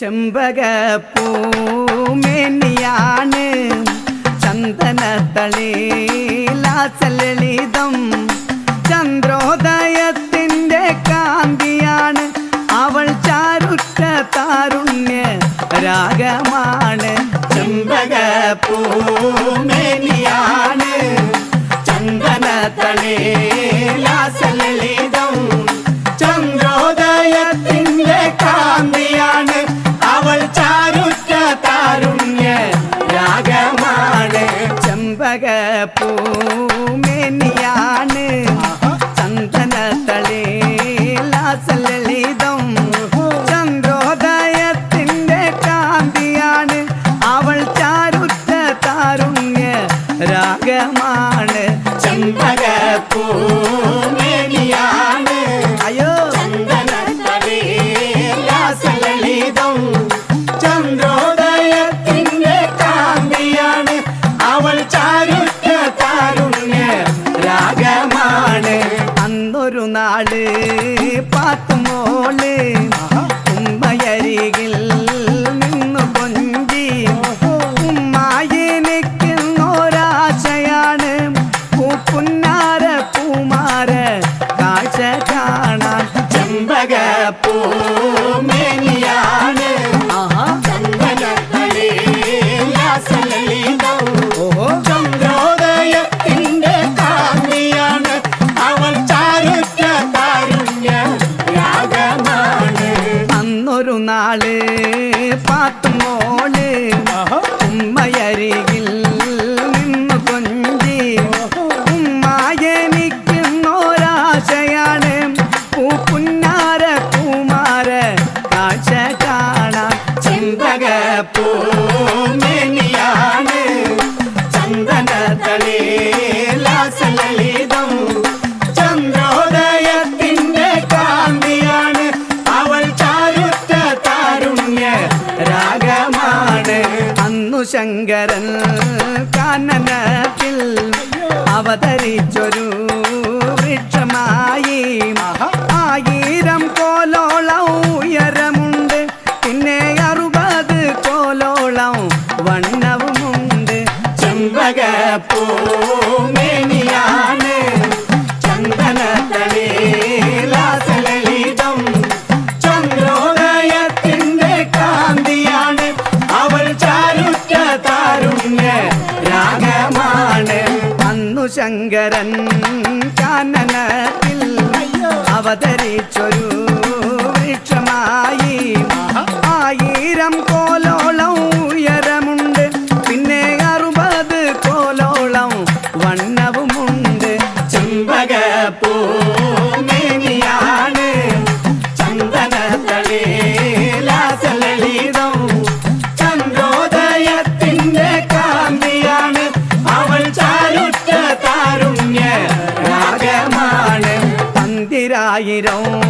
ചെമ്പകപ്പൂമേനിയാണ് ചന്ദനത്തളിലാസലളിതം ചന്ദ്രോദയത്തിന്റെ കാന്തിയാണ് അവൾ ചാരുറ്റ താരുണ്യ രാഗമാണ്. ചെമ്പകപ്പൂമേനിയാണ് ചന്ദനത്തളിലാസലളിതം ചന്ദ്രോദയത്തിന്റെ ചന്ദ്രോദയത്തിന്റെ അവൾ ചെമ്പക പൂമേനിയാണ് ചന്ദന തളിലാസലളിതം ചന്ദ്രോദയത്തിന്റെ കാന്തിയാണ് അവൾ ചാരുറ്റ താരുണ്യ രാഗമാണ് ചെമ്പക പൂപ്പുന്നാര പൂമാര കാഴ്ച കാണാൻ ചെമ്പക പൂമേനിയാണ്. ചന്ദ്രോദയത്തിന്റെ കാന്തിയാണ് അവൾ ചാരുറ്റ കാരുണ്യ രാഗമാണ് അന്നൊരു നാൾ പൂമേനിയാണ്. ചന്ദന തളിലാസലളിതം ചന്ദ്രോദയത്തിന്റെ കാന്തിയാണ്. അവൾ ചാരുറ്റ താരുണ്യ രാഗമാണ്. ശങ്കരൻ കാനനത്തിൽ അവതരിച്ചൊരു രാഗമാണ് അന്നു ശങ്കരൻ കാനനത്തിൽ അവതരിച്ചൊരു വൃക്ഷമായി. ആയിരം കോലോളം ഉയരമുണ്ട്. പിന്നെ അറുപത് കോലോളം വണ്ണവുമുണ്ട്. ചെമ്പക don't